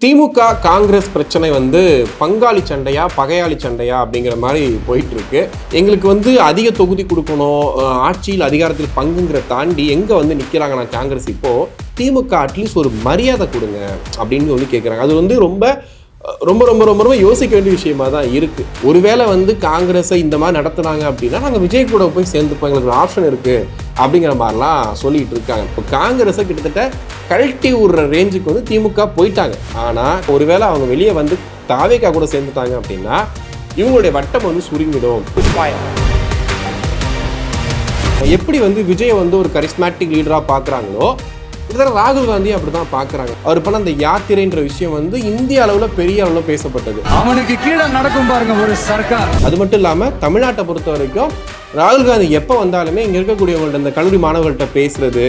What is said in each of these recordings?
திமுக காங்கிரஸ் பிரச்சனை வந்து பங்காளி சண்டையா பகையாளி சண்டையா அப்படிங்கிற மாதிரி போயிட்டு இருக்கு எங்களுக்கு வந்து அதிக தொகுதி கொடுக்கணும் ஆட்சியில் அதிகாரத்தில் பங்குங்கிற தாண்டி எங்க வந்து நிற்கிறாங்கன்னா காங்கிரஸ் இப்போ திமுக அட்லீஸ்ட் ஒரு மரியாதை கொடுங்க அப்படின்னு சொல்லி கேட்குறாங்க அது வந்து ரொம்ப ரொம்ப ரொம்ப ரொம்ப ரொம்ப யோசிக்க வேண்டிய விஷயமா தான் இருக்கு. ஒருவேளை வந்து காங்கிரஸை இந்த மாதிரி நடத்துனாங்க அப்படின்னா நாங்கள் விஜய் கூட போய் சேர்ந்துப்போம் எங்களுக்கு ஒரு ஆப்ஷன் இருக்கு அப்படிங்கிற மாதிரிலாம் சொல்லிட்டு இருக்காங்க. இப்போ காங்கிரஸை கிட்டத்தட்ட கழட்டி விடுற ரேஞ்சுக்கு வந்து திமுக போயிட்டாங்க. ஆனால் ஒருவேளை அவங்க வெளியே வந்து தாவேக்கா கூட சேர்ந்துட்டாங்க அப்படின்னா இவங்களுடைய வட்டம் வந்து சுருங்கிடும். எப்படி வந்து விஜய் வந்து ஒரு கரிஸ்மேட்டிக் லீடராக பார்க்குறாங்களோ கிட்டத்தட்ட ராகுல் காந்தி அப்படி தான் பார்க்குறாங்க. அவர் பண்ண அந்த யாத்திரைன்ற விஷயம் வந்து இந்திய அளவில் பெரிய அளவில் பேசப்பட்டது. அவனுக்கு கீழே நடக்கும் பாருங்க ஒரு சர்க்கார். அது மட்டும் இல்லாமல் தமிழ்நாட்டை பொறுத்த வரைக்கும் ராகுல் காந்தி எப்போ வந்தாலுமே இங்கே இருக்கக்கூடியவங்கள்ட்ட இந்த கல்லூரி மாணவர்கள்ட்ட பேசுறது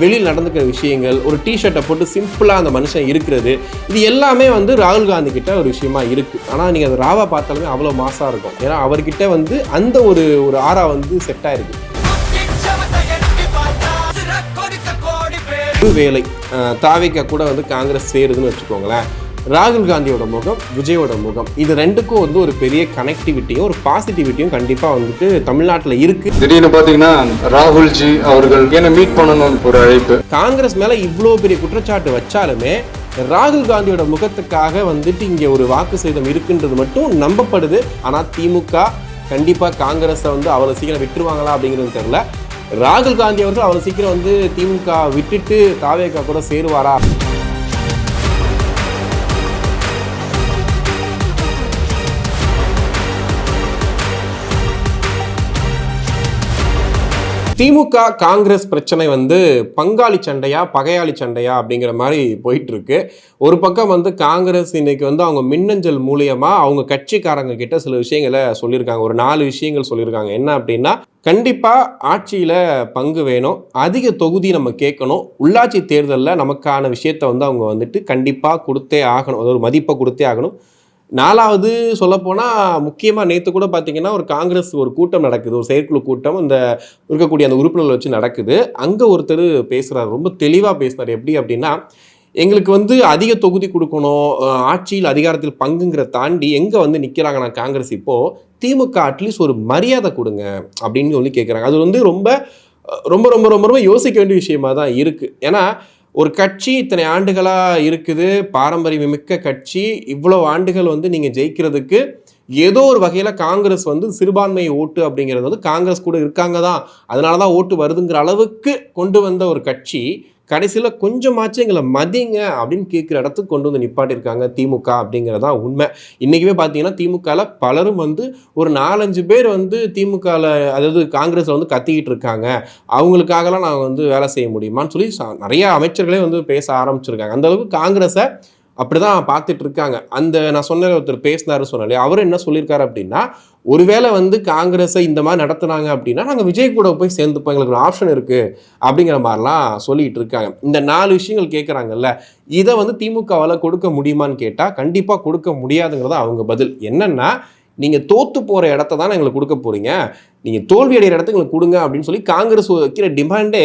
வெளியில் நடந்துக்கிற விஷயங்கள் ஒரு டிஷர்ட்டை போட்டு சிம்பிளாக அந்த மனுஷன் இருக்கிறது இது எல்லாமே வந்து ராகுல் காந்தி கிட்ட ஒரு விஷயமா இருக்கு. ஆனால் நீங்கள் அந்த ராவா பார்த்தாலுமே அவ்வளோ மாசாக இருக்கும். ஏன்னா அவர்கிட்ட வந்து அந்த ஒரு ஒரு ஆரா வந்து செட் ஆயிருக்கு. வேலை தாவேக்கா கூட வந்து காங்கிரஸ் சேருதுன்னு வச்சுக்கோங்களேன். ராகுல் காந்தியோட முகம் விஜயோட முகம் இது ரெண்டுக்கும் வந்து ஒரு பெரிய கனெக்டிவிட்டியும் ஒரு பாசிட்டிவிட்டியும் கண்டிப்பாக வந்துட்டு தமிழ்நாட்டில் இருக்கு. திடீர்னு பாத்தீங்கன்னா ராகுல்ஜி அவர்கள் என்ன மீட் பண்ணணும்னு ஒரு அழைப்பு. காங்கிரஸ் மேலே இவ்வளோ பெரிய குற்றச்சாட்டு வச்சாலுமே ராகுல் காந்தியோட முகத்துக்காக வந்துட்டு இங்கே ஒரு வாக்கு சேதம் இருக்குன்றது மட்டும் நம்பப்படுது. ஆனால் திமுக கண்டிப்பாக காங்கிரஸை வந்து அவ்வளோ சீக்கிரம் விட்டுருவாங்களா அப்படிங்கிறது தெரில ராகுல் காந்தி அவர்கள் அவ்வளோ சீக்கிரம் வந்து திமுக விட்டுட்டு காவேகா கூட சேருவாரா? திமுக காங்கிரஸ் பிரச்சனை வந்து பங்காளி சண்டையா பகையாளி சண்டையா அப்படிங்கிற மாதிரி போயிட்டு இருக்கு ஒரு பக்கம் வந்து காங்கிரஸ் இன்னைக்கு வந்து அவங்க மின்னஞ்சல் மூலியமா அவங்க கட்சிக்காரங்க கிட்ட சில விஷயங்களை சொல்லியிருக்காங்க. ஒரு நாலு விஷயங்கள் சொல்லியிருக்காங்க. என்ன அப்படின்னா கண்டிப்பாக ஆட்சியில் பங்கு வேணும் அதிக தொகுதி நம்ம கேட்கணும் உள்ளாட்சி தேர்தலில் நமக்கான விஷயத்த வந்து அவங்க வந்துட்டு கண்டிப்பாக கொடுத்தே ஆகணும். அது ஒரு மதிப்பை கொடுத்தே ஆகணும். நாலாவது சொல்லப்போனால் முக்கியமாக நேற்று கூட பார்த்தீங்கன்னா ஒரு காங்கிரஸ் ஒரு கூட்டம் நடக்குது. ஒரு செயற்குழு கூட்டம் இந்த இருக்கக்கூடிய அந்த உறுப்பினர்கள் வச்சு நடக்குது. அங்கே ஒருத்தர் பேசுகிறார் ரொம்ப தெளிவாக பேசுனார் எப்படி அப்படின்னா எங்களுக்கு வந்து அதிக தொகுதி கொடுக்கணும். ஆட்சியில் அதிகாரத்தில் பங்குங்கிற தாண்டி எங்கே வந்து நிற்கிறாங்கன்னா காங்கிரஸ் இப்போது திமுக அட்லீஸ்ட் ஒரு மரியாதை கொடுங்க அப்படின்னு சொல்லி கேட்குறாங்க அது வந்து ரொம்ப ரொம்ப ரொம்ப ரொம்ப ரொம்ப யோசிக்க வேண்டிய விஷயமா தான் இருக்குது ஏன்னா ஒரு கட்சி இத்தனை ஆண்டுகளாக இருக்குது பாரம்பரியம் மிக்க கட்சி இவ்வளோ ஆண்டுகள் வந்து நீங்கள் ஜெயிக்கிறதுக்கு ஏதோ ஒரு வகையில் காங்கிரஸ் வந்து சிறுபான்மை ஓட்டு அப்படிங்கிறது வந்து காங்கிரஸ் கூட இருக்காங்க தான். அதனால தான் ஓட்டு வருதுங்கிற அளவுக்கு கொண்டு வந்த ஒரு கட்சி. கடைசியில் கொஞ்சமாச்சும் எங்களை மதிங்க அப்படின்னு கேட்குற இடத்துக்கு கொண்டு வந்து நிப்பாட்டியிருக்காங்க திமுக அப்படிங்கிறதா உண்மை. இன்றைக்குமே பார்த்தீங்கன்னா திமுகவில் பலரும் வந்து ஒரு நாலஞ்சு பேர் வந்து திமுகவில் அதாவது காங்கிரஸில் வந்து கத்திக்கிட்டு இருக்காங்க. அவங்களுக்காகலாம் நாங்கள் வந்து வேலை செய்ய முடியுமான்னு சொல்லி ச- நிறைய அமைச்சர்களே வந்து பேச ஆரம்பிச்சிருக்காங்க. அந்தளவுக்கு காங்கிரஸை அப்படிதான் பார்த்துட்டு இருக்காங்க. அந்த நான் சொன்ன ஒருத்தர் பேசினாரு சொன்னாலே அவர் என்ன சொல்லியிருக்காரு அப்படின்னா ஒருவேளை வந்து காங்கிரஸை இந்த மாதிரி நடத்துனாங்க அப்படின்னா நாங்கள் விஜய் கூட போய் சேர்ந்துப்போம் எங்களுக்கு ஒரு ஆப்ஷன் இருக்குது அப்படிங்கிற மாதிரிலாம் சொல்லிட்டு இருக்காங்க. இந்த நாலு விஷயங்கள் கேட்குறாங்கல்ல இதை வந்து திமுகவால் கொடுக்க முடியுமான்னு கேட்டால் கண்டிப்பாக கொடுக்க முடியாதுங்கிறத அவங்க பதில். என்னென்னா நீங்கள் தோற்று போகிற இடத்த தான் எங்களுக்கு கொடுக்க போறீங்க நீங்கள் தோல்வி அடைகிற இடத்துக்கு எங்களுக்கு கொடுங்க அப்படின்னு சொல்லி காங்கிரஸ் வைக்கிற டிமாண்டே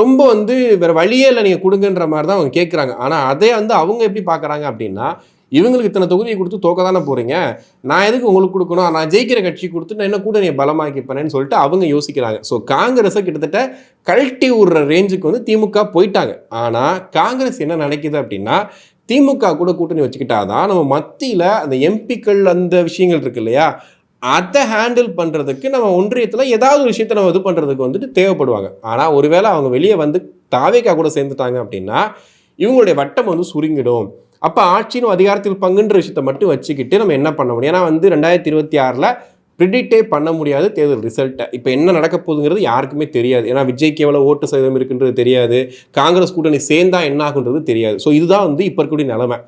ரொம்ப வந்து வேறு வழியே இல்லை நீங்கள் கொடுங்கன்ற மாதிரி தான் அவங்க கேட்குறாங்க ஆனால் அதே வந்து அவங்க எப்படி பார்க்குறாங்க அப்படின்னா இவங்களுக்கு இத்தனை தொகுதியை கொடுத்து தோக்க தானே போகிறீங்க நான் எதுக்கு உங்களுக்கு கொடுக்கணும்? நான் ஜெயிக்கிற கட்சி கொடுத்து நான் என்ன கூட நீ பலமாக்கிப்பேனேன்னு சொல்லிட்டு அவங்க யோசிக்கிறாங்க. ஸோ காங்கிரஸை கிட்டத்தட்ட கழட்டி விடுற ரேஞ்சுக்கு வந்து திமுக போயிட்டாங்க. ஆனால் காங்கிரஸ் என்ன நினைக்குது அப்படின்னா திமுக கூட கூட்டணி வச்சுக்கிட்டாதான் நம்ம மத்தியில் அந்த எம்பிக்கள் அந்த விஷயங்கள் இருக்கு இல்லையா? அதை ஹேண்டில் பண்ணுறதுக்கு நம்ம ஒன்றியத்தில் ஏதாவது ஒரு விஷயத்தை நம்ம இது பண்ணுறதுக்கு வந்துட்டு தேவைப்படுவாங்க. ஆனால் ஒருவேளை அவங்க வெளியே வந்து தாவேக்கா கூட சேர்ந்துட்டாங்க அப்படின்னா இவங்களுடைய வட்டம் வந்து சுருங்கிடும். அப்போ ஆட்சியின் அதிகாரத்தில் பங்குன்ற விஷயத்தை மட்டும் வச்சுக்கிட்டு நம்ம என்ன பண்ண முடியும்? ஏன்னா வந்து ரெண்டாயிரத்தி இருபத்தி ஆறில் ப்ரிடிக்டே பண்ண முடியாது தேர்தல் ரிசல்ட்டை இப்போ என்ன நடக்க போகுதுங்கிறது யாருக்குமே தெரியாது. ஏன்னா விஜய்க்கு எவ்வளோ ஓட்டு சதவீதம் இருக்குன்றது தெரியாது. காங்கிரஸ் கூட்டணி சேர்ந்தா என்ன ஆகுன்றது தெரியாது. ஸோ இதுதான் வந்து இப்போ இருக்கக்கூடிய நிலமை.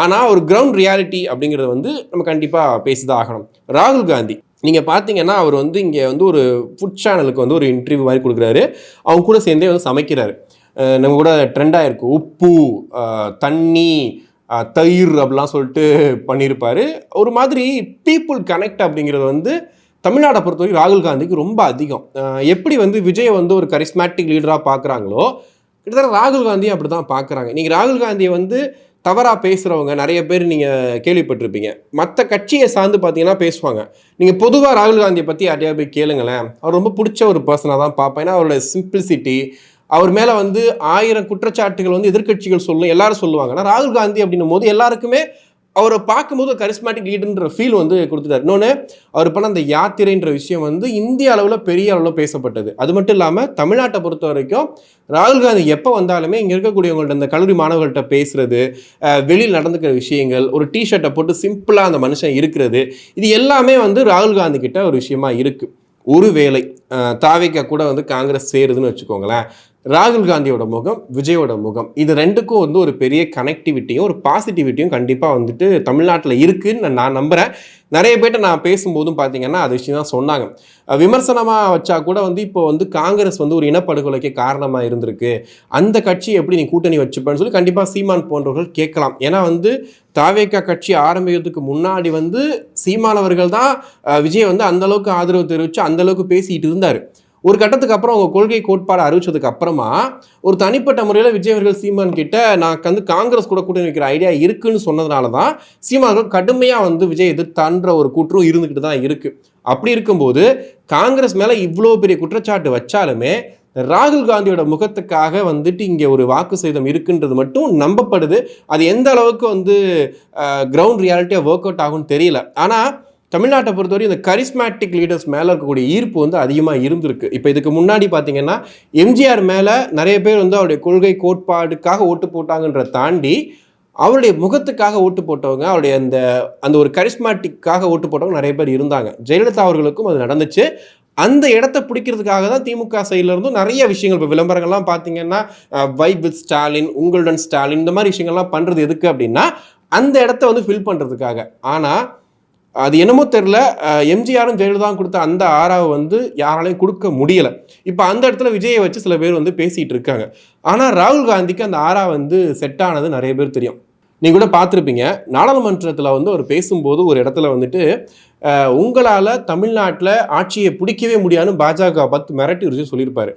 ஆனால் ஒரு கிரவுண்ட் ரியாலிட்டி அப்படிங்கிறத வந்து நம்ம கண்டிப்பாக பேசிதான் ஆகணும். ராகுல் காந்தி நீங்கள் பார்த்தீங்கன்னா அவர் வந்து இங்கே வந்து ஒரு ஃபுட் சேனலுக்கு வந்து ஒரு இன்டர்வியூ மாதிரி கொடுக்குறாரு. அவங்க கூட சேர்ந்தே வந்து சமைக்கிறாரு. நம்ம கூட ட்ரெண்டாக இருக்கு உப்பு தண்ணி தயிர் அப்படிலாம் சொல்லிட்டு பண்ணியிருப்பார். ஒரு மாதிரி பீப்புள் கனெக்ட் அப்படிங்கிறது வந்து தமிழ்நாடை பொறுத்தவரைக்கும் ராகுல் காந்திக்கு ரொம்ப அதிகம். எப்படி வந்து விஜய் வந்து ஒரு கரிஸ்மேட்டிக் லீடராக பார்க்குறாங்களோ கிட்டத்தட்ட ராகுல் காந்தியும் அப்படி தான் பார்க்குறாங்க நீங்கள் ராகுல் காந்தியை வந்து தவறாக பேசுகிறவங்க நிறைய பேர் நீங்கள் கேள்விப்பட்டிருப்பீங்க. மற்ற கட்சியை சார்ந்து பார்த்தீங்கன்னா பேசுவாங்க. நீங்கள் பொதுவாக ராகுல் காந்தியை பற்றி யார்ட்டையா போய் கேளுங்களேன். அவர் ரொம்ப பிடிச்ச ஒரு பர்சனாக தான் பார்ப்பேன். ஏன்னா அவரோட சிம்பிளிசிட்டி அவர் மேலே வந்து ஆயிரம் குற்றச்சாட்டுகள் வந்து எதிர்க்கட்சிகள் சொல்லும் எல்லாரும் சொல்லுவாங்க. ஆனால் ராகுல் காந்தி அப்படின்னும் போது எல்லாருக்குமே அவரை பார்க்கும்போது கரிஸ்மேட்டிக் லீடர்ன்ற ஃபீல் வந்து கொடுத்துட்டார். இன்னொன்று அவர் பண்ண அந்த யாத்திரைன்ற விஷயம் வந்து இந்திய அளவில் பெரிய அளவில் பேசப்பட்டது. அது மட்டும் இல்லாமல் தமிழ்நாட்டை பொறுத்த வரைக்கும் ராகுல் காந்தி எப்போ வந்தாலுமே இங்கே இருக்கக்கூடியவங்கள்ட்ட இந்த கல்லூரி மாணவர்கள்ட்ட பேசுறது வெளியில் நடந்துக்கிற விஷயங்கள் ஒரு டிஷர்ட்டை போட்டு சிம்பிளாக அந்த மனுஷன் இருக்கிறது இது எல்லாமே வந்து ராகுல் காந்தி கிட்ட ஒரு விஷயமா இருக்குது ஒருவேளை வேலை தாவிக கூட வந்து காங்கிரஸ் சேருதுன்னு வச்சுக்கோங்களேன். ராகுல் காந்தியோட முகம் விஜயோட முகம் இது ரெண்டுக்கும் வந்து ஒரு பெரிய கனெக்டிவிட்டியும் ஒரு பாசிட்டிவிட்டியும் கண்டிப்பாக வந்துட்டு தமிழ்நாட்டில் இருக்குன்னு நான் நான் நம்புகிறேன் நிறைய பேர்ட்ட நான் பேசும்போதும் பார்த்தீங்கன்னா அது விஷயம் தான் சொன்னாங்க. விமர்சனமாக வச்சா கூட வந்து இப்போ வந்து காங்கிரஸ் வந்து ஒரு இனப்படுகொலைக்கு காரணமாக இருந்திருக்கு. அந்த கட்சி எப்படி நீ கூட்டணி வச்சுப்பேன்னு சொல்லி கண்டிப்பாக சீமான் போன்றவர்கள் கேட்கலாம். ஏன்னா வந்து தாவேக்கா கட்சி ஆரம்பிக்கிறதுக்கு முன்னாடி வந்து சீமானவர்கள் தான் விஜய் வந்து அந்தளவுக்கு ஆதரவு தெரிவித்து அந்த அளவுக்கு இருந்தார். ஒரு கட்டத்துக்கு அப்புறம் அவங்க கொள்கை கோட்பாடு அறிவிச்சதுக்கு அப்புறமா ஒரு தனிப்பட்ட முறையில் விஜய் அவர்கள் சீமான் கிட்ட நான் வந்து காங்கிரஸ் கூட கூட்டணி வைக்கிற ஐடியா இருக்குன்னு சொன்னதுனால தான் சீமான்கள் கடுமையாக வந்து விஜய் எதிர்த்தான்ற ஒரு கூற்றும் இருந்துக்கிட்டு தான் இருக்கு. அப்படி இருக்கும்போது காங்கிரஸ் மேலே இவ்வளோ பெரிய குற்றச்சாட்டு வச்சாலுமே ராகுல் காந்தியோட முகத்துக்காக வந்துட்டு இங்கே ஒரு வாக்கு சேதம் இருக்குன்றது மட்டும் நம்பப்படுது. அது எந்த அளவுக்கு வந்து கிரவுண்ட் ரியாலிட்டியாக ஒர்க் அவுட் ஆகும்னு தெரியல. ஆனால் தமிழ்நாட்டை பொறுத்தவரை இந்த கரிஸ்மேட்டிக் லீடர்ஸ் மேலே இருக்கக்கூடிய ஈர்ப்பு வந்து அதிகமாக இருந்திருக்கு. இப்போ இதுக்கு முன்னாடி பார்த்தீங்கன்னா எம்ஜிஆர் மேலே நிறைய பேர் வந்து அவருடைய கொள்கை கோட்பாடுக்காக ஓட்டு போட்டாங்கன்ற தாண்டி அவருடைய முகத்துக்காக ஓட்டு போட்டவங்க அவருடைய அந்த அந்த ஒரு கரிஸ்மேட்டிக்காக ஓட்டு போட்டவங்க நிறைய பேர் இருந்தாங்க. ஜெயலலிதா அவர்களுக்கும் அது நடந்துச்சு. அந்த இடத்த பிடிக்கிறதுக்காக தான் திமுக சைட்லேருந்தும் நிறைய விஷயங்கள் இப்போ விளம்பரங்கள்லாம் பார்த்தீங்கன்னா வைப் வித் ஸ்டாலின் உங்களுடன் ஸ்டாலின் இந்த மாதிரி விஷயங்கள்லாம் பண்ணுறது எதுக்கு அப்படின்னா அந்த இடத்த வந்து ஃபில் பண்ணுறதுக்காக ஆனால் அது என்னமோ தெரில எம்ஜிஆரும் ஜெயலலிதாவும் கொடுத்த அந்த ஆறாவை வந்து யாராலையும் கொடுக்க முடியலை. இப்போ அந்த இடத்துல விஜயை வச்சு சில பேர் வந்து பேசிகிட்டு இருக்காங்க. ஆனால் ராகுல் காந்திக்கு அந்த ஆறா வந்து செட் ஆனது நிறைய பேர் தெரியும். நீங்கள் கூட பார்த்துருப்பீங்க. நாடாளுமன்றத்தில் வந்து அவர் பேசும்போது ஒரு இடத்துல வந்துட்டு உங்களால் தமிழ்நாட்டில் ஆட்சியை பிடிக்கவே முடியாதுன்னு பாஜக பார்த்து மிரட்டி ஒரு சொல்லியிருப்பார்.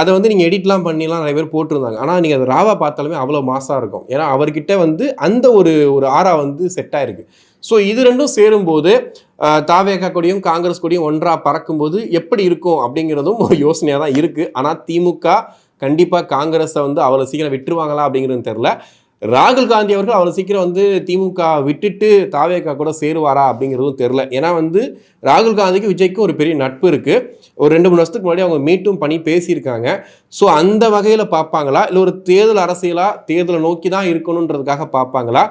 அதை வந்து நீங்கள் எடிட்லாம் பண்ணிலாம் நிறைய பேர் போட்டிருந்தாங்க. ஆனால் நீங்கள் அதை ராவா பார்த்தாலுமே அவ்வளோ மாசாக இருக்கும். ஏன்னா அவர்கிட்ட வந்து அந்த ஒரு ஒரு ஆறா வந்து செட் ஆயிருக்கு. ஸோ இது ரெண்டும் சேரும்போது தாவேகா கொடியும் காங்கிரஸ் கொடியும் ஒன்றா பறக்கும்போது எப்படி இருக்கும் அப்படிங்கிறதும் ஒரு யோசனையாக தான் இருக்குது ஆனால் திமுக கண்டிப்பாக காங்கிரஸை வந்து அவ்வளோ சீக்கிரம் விட்டுருவாங்களா அப்படிங்கிறது தெரில ராகுல் காந்தி அவர்கள் அவ்வளோ சீக்கிரம் வந்து திமுக விட்டுட்டு தாவேகா கூட சேருவாரா அப்படிங்கிறதும் தெரில ஏன்னா வந்து ராகுல் காந்திக்கு விஜய்க்கும் ஒரு பெரிய நட்பு இருக்குது ஒரு ரெண்டு மூணு வருஷத்துக்கு முன்னாடி அவங்க மீட்டும் பண்ணி பேசியிருக்காங்க. ஸோ அந்த வகையில் பார்ப்பாங்களா? இல்லை ஒரு தேர்தல் அரசியலாக தேர்தலை நோக்கி தான் இருக்கணுன்றதுக்காக பார்ப்பாங்களா?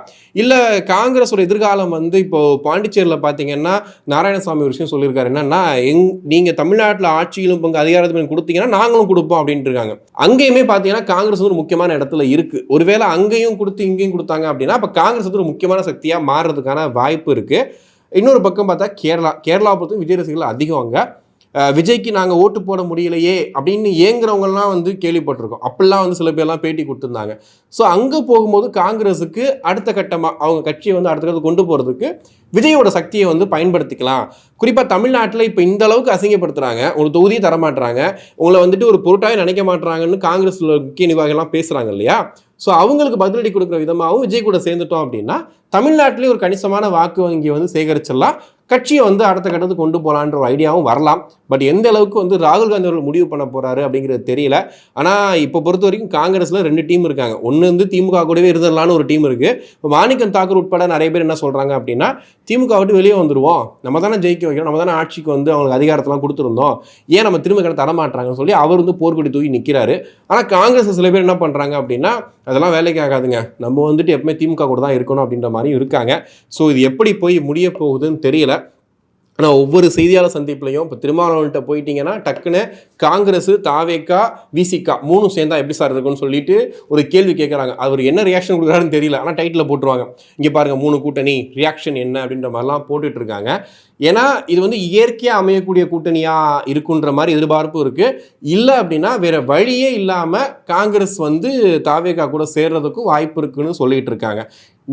இல்லை காங்கிரஸோட எதிர்காலம் வந்து இப்போது பாண்டிச்சேரியில் பார்த்தீங்கன்னா நாராயணசாமி ஒரு விஷயம் சொல்லியிருக்காரு. என்னன்னா எங் நீங்கள் தமிழ்நாட்டில் ஆட்சியிலும் பங்கு அதிகாரத்திலும் கொடுத்தீங்கன்னா நாங்களும் கொடுப்போம் அப்படின்ட்டு இருக்காங்க. அங்கேயுமே பார்த்தீங்கன்னா காங்கிரஸ் ஒரு முக்கியமான இடத்துல இருக்குது ஒருவேளை அங்கேயும் கொடுத்து இங்கேயும் கொடுத்தாங்க அப்படின்னா அப்போ காங்கிரஸ் வந்து ஒரு முக்கியமான சக்தியாக மாறுறதுக்கான வாய்ப்பு இருக்குது இன்னொரு பக்கம் பார்த்தா கேரளா கேரளா பொறுத்தும் விஜய் ரசிகர்கள் அதிகம் அங்கே. விஜய்க்கு நாங்கள் ஓட்டு போட முடியலையே அப்படின்னு ஏங்குறவங்கலாம் வந்து கேள்விப்பட்டிருக்கோம். அப்படிலாம் வந்து சில பேர்லாம் பேட்டி கொடுத்துருந்தாங்க. ஸோ அங்கே போகும்போது காங்கிரஸுக்கு அடுத்த கட்டமாக அவங்க கட்சியை வந்து அடுத்த கட்டத்தை கொண்டு போகிறதுக்கு விஜயோட சக்தியை வந்து பயன்படுத்திக்கலாம். குறிப்பாக தமிழ்நாட்டில் இப்போ இந்த அளவுக்கு அசிங்கப்படுத்துகிறாங்க ஒரு தொகுதியை தரமாட்டுறாங்க உங்களை வந்துட்டு ஒரு பொருட்டாகவே நினைக்க மாட்டுறாங்கன்னு காங்கிரஸில் முக்கிய நிர்வாகிகள்லாம் பேசுகிறாங்க இல்லையா? ஸோ அவங்களுக்கு பதிலடி கொடுக்குற விதமாகவும் விஜய் கூட சேர்ந்துட்டோம் அப்படின்னா தமிழ்நாட்டிலேயே ஒரு கணிசமான வாக்கு வங்கியை வந்து சேகரிச்சிடலாம். கட்சியை வந்து அடுத்த கட்டத்துக்கு கொண்டு போகலான்ற ஒரு ஐடியாவும் வரலாம். பட் எந்த அளவுக்கு வந்து ராகுல் காந்தி அவர்கள் முடிவு பண்ண போகிறாரு அப்படிங்கிறது தெரியல. ஆனால் இப்போ பொறுத்த வரைக்கும் காங்கிரஸில் ரெண்டு டீம் இருக்காங்க. ஒன்று வந்து திமுக கூடவே இருந்துடலான்னு ஒரு டீம் இருக்குது இப்போ மாணிக்கம் தாக்கூர் உட்பட நிறைய பேர் என்ன சொல்கிறாங்க அப்படின்னா திமுக விட்டு வெளியே வந்துடுவோம் நம்ம தானே ஜெயிக்க வைக்கிறோம் நம்ம தானே ஆட்சிக்கு வந்து அவங்களுக்கு அதிகாரத்தெல்லாம் கொடுத்துருந்தோம். ஏன் நம்ம திரும்ப கடை தரமாட்டாங்கன்னு சொல்லி அவர் வந்து போர்க்கொடி தூக்கி நிற்கிறாரு ஆனால் காங்கிரஸ் சில பேர் என்ன பண்ணுறாங்க அப்படின்னா அதெல்லாம் வேலைக்கு ஆகாதுங்க. நம்ம வந்துட்டு எப்பவுமே திமுக கூட தான் இருக்கணும் அப்படின்ற மாதிரியும் இருக்காங்க. ஸோ இது எப்படி போய் முடிய போகுதுன்னு தெரியல. ஆனால் ஒவ்வொரு செய்தியாளர் சந்திப்புலையும் இப்போ திருமாவளவன்கிட்ட போயிட்டீங்கன்னா டக்குன்னு காங்கிரஸ் தாவேக்கா விசிகா மூணும் சேர்ந்தா எப்படி சார் இருக்கும்னு சொல்லிட்டு ஒரு கேள்வி கேட்குறாங்க அவர் என்ன ரியாக்ஷன் கொடுக்குறாருன்னு தெரியல. ஆனால் டைட்டில் போட்டுருவாங்க. இங்கே பாருங்க மூணு கூட்டணி ரியாக்ஷன் என்ன அப்படின்ற மாதிரிலாம் போட்டுட்டு இருக்காங்க ஏன்னா இது வந்து இயற்கையாக அமையக்கூடிய கூட்டணியாக இருக்குன்ற மாதிரி எதிர்பார்ப்பு இருக்குது இல்லை அப்படின்னா வேற வழியே இல்லாமல் காங்கிரஸ் வந்து தாவேக்கா கூட சேர்றதுக்கும் வாய்ப்பு இருக்குன்னு சொல்லிட்டு இருக்காங்க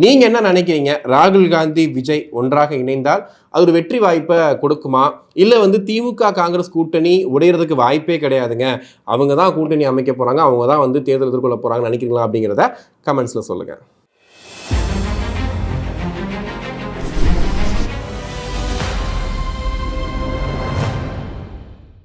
நீங்கள் என்ன நினைக்கிறீங்க? ராகுல் காந்தி விஜய் ஒன்றாக இணைந்தால் அது ஒரு வெற்றி வாய்ப்பை கொடுக்குமா? இல்லை வந்து திமுக காங்கிரஸ் கூட்டணி உடையிறதுக்கு வாய்ப்பே கிடையாதுங்க. அவங்க தான் கூட்டணி அமைக்க போகிறாங்க அவங்க தான் வந்து தேர்தல் எதிர்கொள்ள போகிறாங்கன்னு நினைக்கிறீங்களா அப்படிங்கிறத கமெண்ட்ஸில் சொல்லுங்கள்